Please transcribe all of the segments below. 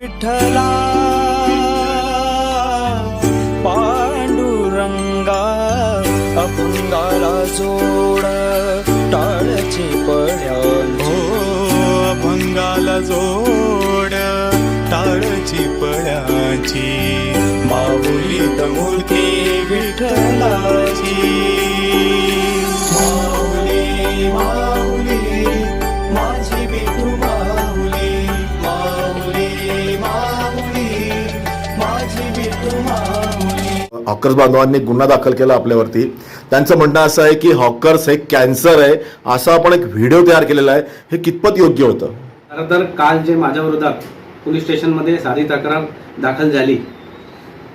विठ्ठला पांडुरंगा अभंगाला जोड टाळची पड्या हो अभंगाला जोड टाळची पड्याची माऊली मूर्ती हॉकर्स बांधवांनी गुन्हा दाखल केला आपल्यावरती. त्यांचं म्हणणं असं आहे की हॉकर्स हे कॅन्सर आहे असा आपण एक व्हिडिओ तयार केलेला आहे. हे कितपत योग्य होतं? खरं तर काल जे माझ्या विरोधात पोलीस स्टेशनमध्ये साधी तक्रार दाखल झाली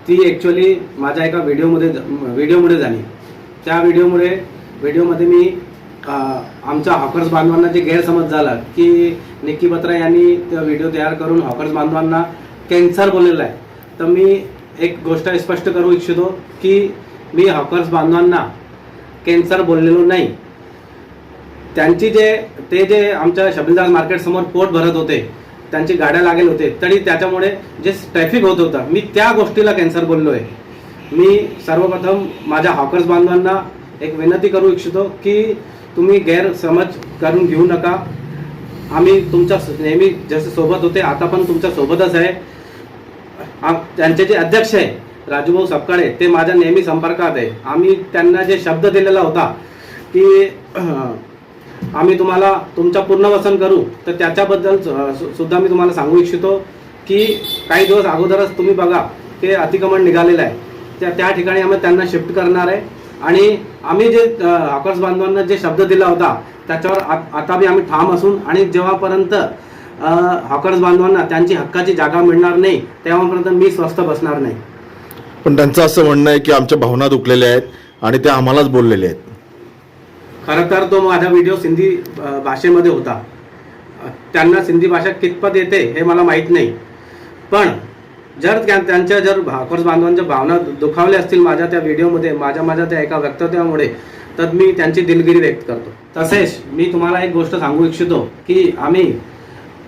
ती ॲक्च्युली माझ्या एका व्हिडिओमध्ये व्हिडिओमुळे झाली. त्या व्हिडिओमुळे व्हिडिओमध्ये मी आमच्या हॉकर्स बांधवांना जे गैरसमज झाला की निक्की बत्रा यांनी त्या व्हिडिओ तयार करून हॉकर्स बांधवांना कॅन्सर बोललेला आहे. तर मी एक गोष्ट स्पष्ट करू इच्छितो की मी हॉकर्स बांधवांना कॅन्सर बोललेलो नाही. त्यांची जे ते जे आमच्या शबिलदार मार्केट समोर पोट भरत होते त्यांची गाड्या लागेल होते तरी त्याच्यामुळे जे ट्रॅफिक होत होतं मी त्या गोष्टीला कॅन्सर बोललो आहे मी सर्वप्रथम माझ्या हॉकर्स बांधवांना एक विनंती करू इच्छितो की तुम्ही गैरसमज करून घेऊ नका. आम्ही तुमच्या नेहमी जसे सोबत होते आता पण तुमच्या सोबतच आहे. त्यांचे जे अध्यक्ष आहे राजूभाऊ सपकाळे ते माझ्या नेहमी संपर्कात आहे. आम्ही त्यांना जे शब्द दिलेला होता की आम्ही तुम्हाला तुमच्या पुनर्वसन करू तर त्याच्याबद्दल सुद्धा मी तुम्हाला सांगू इच्छितो की काही दिवस अगोदरच तुम्ही बघा ते अतिक्रमण निघालेलं आहे. त्या त्या ठिकाणी आम्ही त्यांना शिफ्ट करणार आहे. आणि आम्ही जे हॉकर्स बांधवांना जे शब्द दिला होता त्याच्यावर आ- आता बी आम्ही ठाम असून आणि जेव्हापर्यंत हॉकर्स बांधवांना त्यांची हक्काची जागा मिळणार नाही तेव्हापर्यंत मी स्वस्थ बसणार नाही. पण त्यांचं असं म्हणणं आहे की आमच्या भावना दुखलेल्या आहेत आणि ते आम्हालाच बोललेले आहेत. खरं तर तो माझा व्हिडिओ सिंधी भाषेमध्ये होता. त्यांना सिंधी भाषा कितपत येते हे मला माहीत नाही. पण जर त्या- त्यांच्या जर भाकर्स बांधवांच्या भावना दुखावल्या असतील माझ्या त्या व्हिडिओमध्ये माझ्या माझ्या त्या एका वक्तव्यामुळे तर मी त्यांची दिलगिरी व्यक्त करतो. तसेच मी तुम्हाला एक गोष्ट सांगू इच्छितो की आम्ही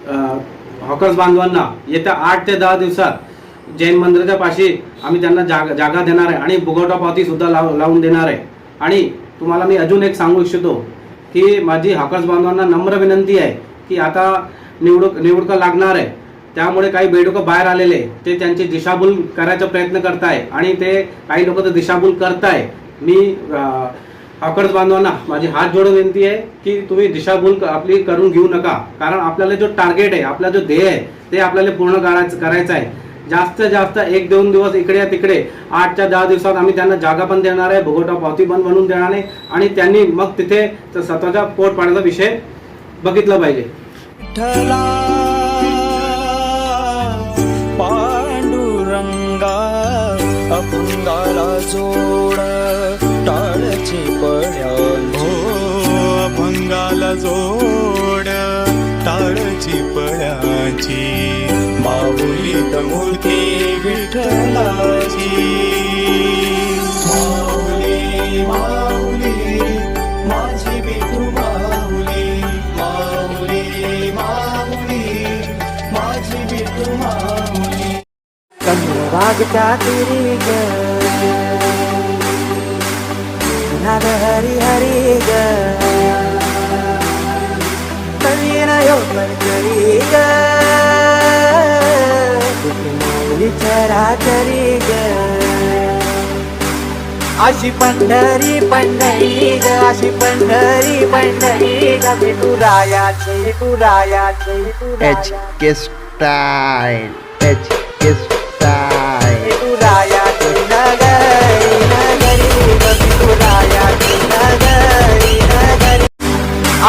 हॉकर्स बांधवांना येत्या आठ ते दहा दिवसात जैन मंदिराच्या पाशी आम्ही त्यांना जागा जागा देणार आहे आणि बुगवटा पावती सुद्धा लाव लावून देणार आहे. आणि तुम्हाला मी अजून एक सांगू इच्छितो की माझी हॉकर्स बांधवांना नम्र विनंती आहे की आता निवडूक निवडणुका लागणार आहे. त्यामुळे काही बेडूक बाहेर आलेले ते त्यांची दिशाभूल करायचा प्रयत्न करताय आणि ते काही लोक तर दिशाभूल करताय. मी हॉकर्स बांधवांना माझी हात जोडून विनंती आहे की तुम्ही दिशाभूल आपली करून घेऊ नका. कारण आपल्याला जो टार्गेट आहे आपला जो ध्येय आहे ते आपल्याला पूर्ण करायचं करायचं आहे. जास्तीत जास्त एक दोन दिवस इकडे या तिकडे. आठच्या दहा दिवसात आम्ही त्यांना जागा पण देणार आहे भोगोटा पावती पण बनवून देणार आहे. आणि त्यांनी मग तिथे स्वतःचा स्वतःच्या पोट पाण्याचा विषय बघितला पाहिजे. विठ्ठला पांडुरंगा जोड ताळची पळाची माऊली मूर्ती विठ्ठलाची. माऊली माऊली माझी विठू माऊली माऊली माऊली माझी विठू माऊली. वागता तिरी ग हरी हरी ग. करीन यो करी ग विचारा करी ग अशी पंढरी पंढरी ग अशी पंढरी पंढरी ग विठुरायाची विठुरायाची एच के स्टाईल एच